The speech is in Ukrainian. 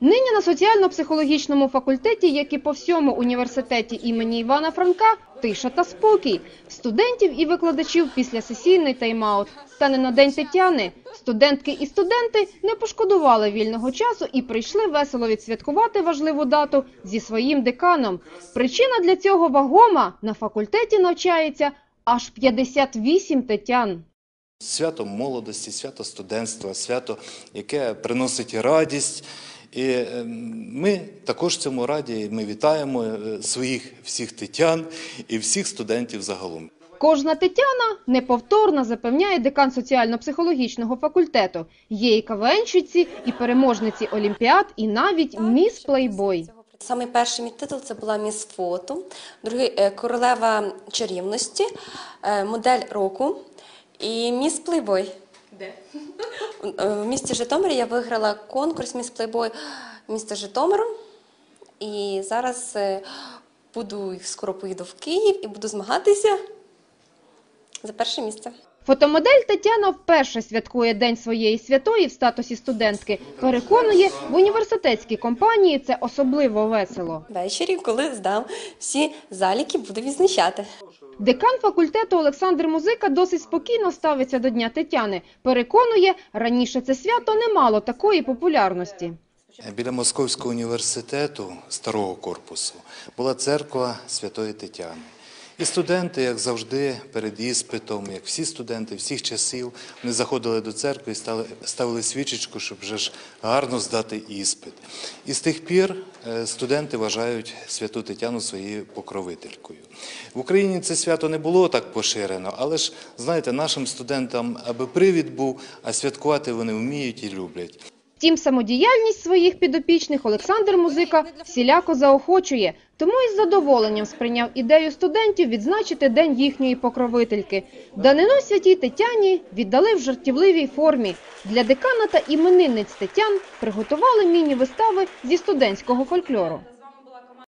Нині на соціально-психологічному факультеті, як і по всьому університеті імені Івана Франка, тиша та спокій. Студентів і викладачів після сесійний тайм-аут. Та не на день Тетяни. Студентки і студенти не пошкодували вільного часу і прийшли весело відсвяткувати важливу дату зі своїм деканом. Причина для цього вагома – на факультеті навчається аж 58 тетян. Свято молодості, свято студентства, свято, яке приносить радість. І е, ми також цьому раді. Ми вітаємо е, своїх всіх тетян і всіх студентів загалом. Кожна Тетяна неповторна, запевняє декан соціально-психологічного факультету. Є і КВНщиці, і переможниці Олімпіад, і навіть міс Плейбой. Саме перший мій титул це була міс фото, другий е, королева чарівності, модель року і міс Плейбой. Де? В місті Житомирі я виграла конкурс міс Плейбой міста Житомиру. І зараз е, буду скоро поїду в Київ і буду змагатися за перше місце. Фотомодель Тетяна вперше святкує День своєї святої в статусі студентки. Переконує, в університетській компанії це особливо весело. Ввечері, коли здам всі заліки, буду відзначати. Декан факультету Олександр Музика досить спокійно ставиться до Дня Тетяни. Переконує, раніше це свято не мало такої популярності. Біля Московського університету старого корпусу була церква Святої Тетяни. І студенти, як завжди, перед іспитом, як всі студенти всіх часів, вони заходили до церкви і ставили свічечку, щоб вже ж гарно здати іспит. І з тих пір е, студенти вважають святу Тетяну своєю покровителькою. В Україні це свято не було так поширено, але ж знаєте, нашим студентам аби привід був, а святкувати вони вміють і люблять. Втім, самодіяльність своїх підопічних Олександр Музика всіляко заохочує, тому із задоволенням сприйняв ідею студентів відзначити день їхньої покровительки. Данину святій Тетяні віддали в жартівливій формі. Для декана та іменинниць Тетян приготували міні-вистави зі студентського фольклору.